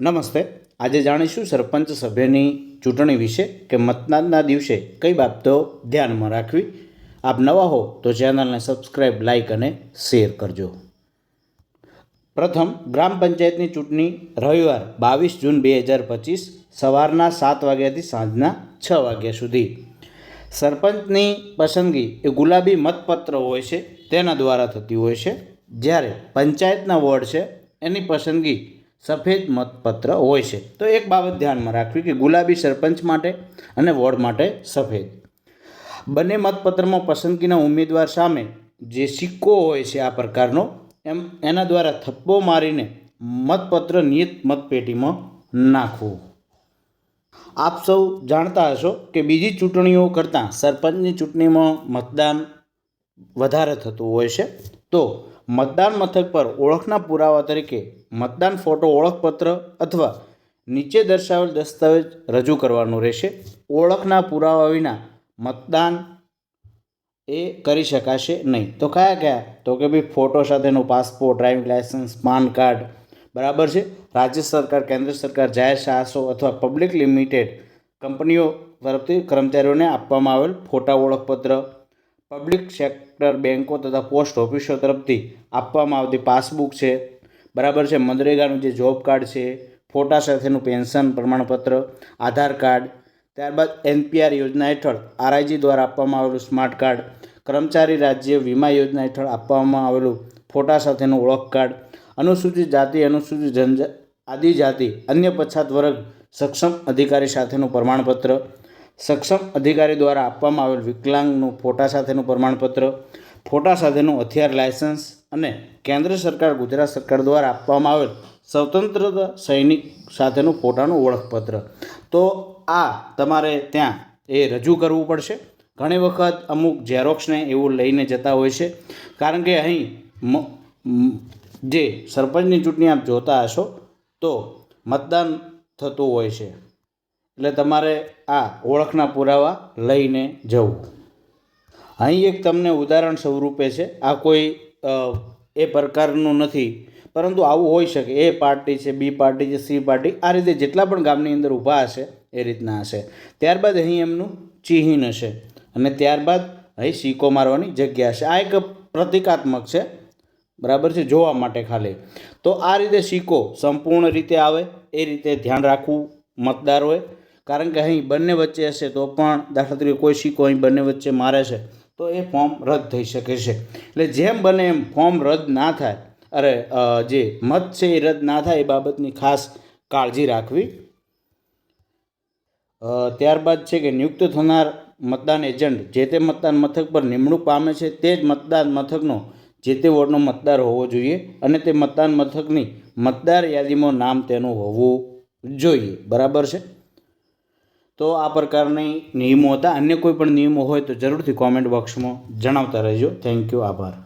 નમસ્તે. આજે જાણીશું સરપંચ સભ્યની ચૂંટણી વિશે કે મતદાનના દિવસે કઈ બાબતો ધ્યાનમાં રાખવી. આપ નવા હો તો ચેનલને સબસ્ક્રાઈબ લાઇક અને શેર કરજો. પ્રથમ, ગ્રામ પંચાયતની ચૂંટણી રવિવાર બાવીસ જૂન બે હજાર પચીસ સવારના સાત વાગ્યાથી સાંજના છ વાગ્યા સુધી. સરપંચની પસંદગી એ ગુલાબી મતપત્ર હોય છે, તેના દ્વારા થતી હોય છે. જ્યારે પંચાયતના વોર્ડ છે, એની પસંદગી સફેદ મતપત્ર હોય છે. તો એક બાબત ધ્યાનમાં રાખવી કે ગુલાબી સરપંચ માટે અને વોર્ડ માટે સફેદ. બંને મતપત્રમાં પસંદગીના ઉમેદવાર સામે જે સિક્કો હોય છે આ પ્રકારનો, એમ એના દ્વારા થપ્પો મારીને મતપત્ર નિયત મતપેટીમાં નાખવું. આપ સૌ જાણતા હશો કે બીજી ચૂંટણીઓ કરતાં સરપંચની ચૂંટણીમાં મતદાન વધારે થતું હોય છે. તો મતદાન મથક પર ઓળખના પુરાવા તરીકે મતદાન ફોટો ઓળખપત્ર અથવા નીચે દર્શાવેલ દસ્તાવેજ રજૂ કરવાનું રહેશે. ઓળખના પુરાવા વિના મતદાન એ કરી શકાશે નહીં. તો કયા કયા? તો કે ભાઈ ફોટો સાથેનો passport, driving licence PAN card બરાબર છે? રાજ્ય સરકાર, કેન્દ્ર સરકાર, જાહેર સાહસો અથવા પબ્લિક લિમિટેડ કંપનીઓ તરફથી કર્મચારીઓને આપવામાં આવેલ ફોટા ઓળખપત્ર પબ્લિક સેક્ટર બેન્કો તથા પોસ્ટ ઓફિસો તરફથી આપવામાં આવતી પાસબુક છે. બરાબર છે મનરેગાનું જે જોબ કાર્ડ છે, ફોટા સાથેનું પેન્શન પ્રમાણપત્ર, આધાર કાર્ડ, ત્યારબાદ એનપીઆર યોજના હેઠળ આરઆઈજી દ્વારા આપવામાં આવેલું સ્માર્ટ કાર્ડ, કર્મચારી રાજ્ય વીમા યોજના હેઠળ આપવામાં આવેલું ફોટા સાથેનું ઓળખ કાર્ડ, અનુસૂચિત જાતિ, અનુસૂચિત જનજા, આદિજાતિ, અન્ય પછાત વર્ગ સક્ષમ અધિકારી સાથેનું પ્રમાણપત્ર સક્ષમ અધિકારી દ્વારા આપવામાં આવેલ વિકલાંગનું ફોટા સાથેનું પ્રમાણપત્ર, ફોટા સાથેનું હથિયાર લાયસન્સ અને કેન્દ્ર સરકાર, ગુજરાત સરકાર દ્વારા આપવામાં આવેલ સ્વતંત્રતા સૈનિક સાથેનું ફોટાનું ઓળખપત્ર. તો આ તમારે ત્યાં એ રજૂ કરવું પડશે. ઘણી વખત અમુક ઝેરોક્સને એવું લઈને જતા હોય છે. કારણ કે અહીં જે સરપંચની ચૂંટણી આપ જોતા હશો, તો મતદાન થતું હોય છે. એટલે તમારે આ ઓળખના પુરાવા લઈને જવું. અહીં એક તમને ઉદાહરણ સ્વરૂપે છે. આ કોઈ એ પ્રકારનું નથી. પરંતુ આવું હોઈ શકે. એ પાર્ટી છે, બી પાર્ટી છે, સી પાર્ટી, આ રીતે જેટલા પણ ગામની અંદર ઊભા હશે, એ રીતના હશે. ત્યારબાદ અહીં એમનું ચિહ્ન હશે અને ત્યારબાદ અહીં સિક્કો મારવાની જગ્યા હશે આ એક પ્રતિકાત્મક છે. બરાબર છે? જોવા માટે ખાલી. તો આ રીતે સિક્કો સંપૂર્ણ રીતે આવે, એ રીતે ધ્યાન રાખવું મતદારોએ કારણ કે અહીં બંને વચ્ચે હશે તો પણ દાખલા તરીકે કોઈ સિક્કો અહીં બંને વચ્ચે મારે છે, તો એ ફોર્મ રદ થઈ શકે છે. એટલે જેમ બને એમ ફોર્મ રદ ના થાય, અરે જે મત છે એ રદ ના થાય એ બાબતની ખાસ કાળજી રાખવી. ત્યારબાદ છે કે નિયુક્ત થનાર મતદાન એજન્ટ જે તે મતદાન મથક પર નિમણૂક પામે છે તે જ મતદાન મથકનો, જે તે વોર્ડનો મતદાર હોવો જોઈએ અને તે મતદાન મથકની મતદાર યાદીમાં નામ તેનું હોવું જોઈએ. બરાબર છે? તો આ પ્રકારની નિયમો હતા. અન્ય કોઈ પણ નિયમો હોય તો જરૂરથી કોમેન્ટ બોક્સમાં જણાવતા રહેજો. થેન્ક યુ આભાર.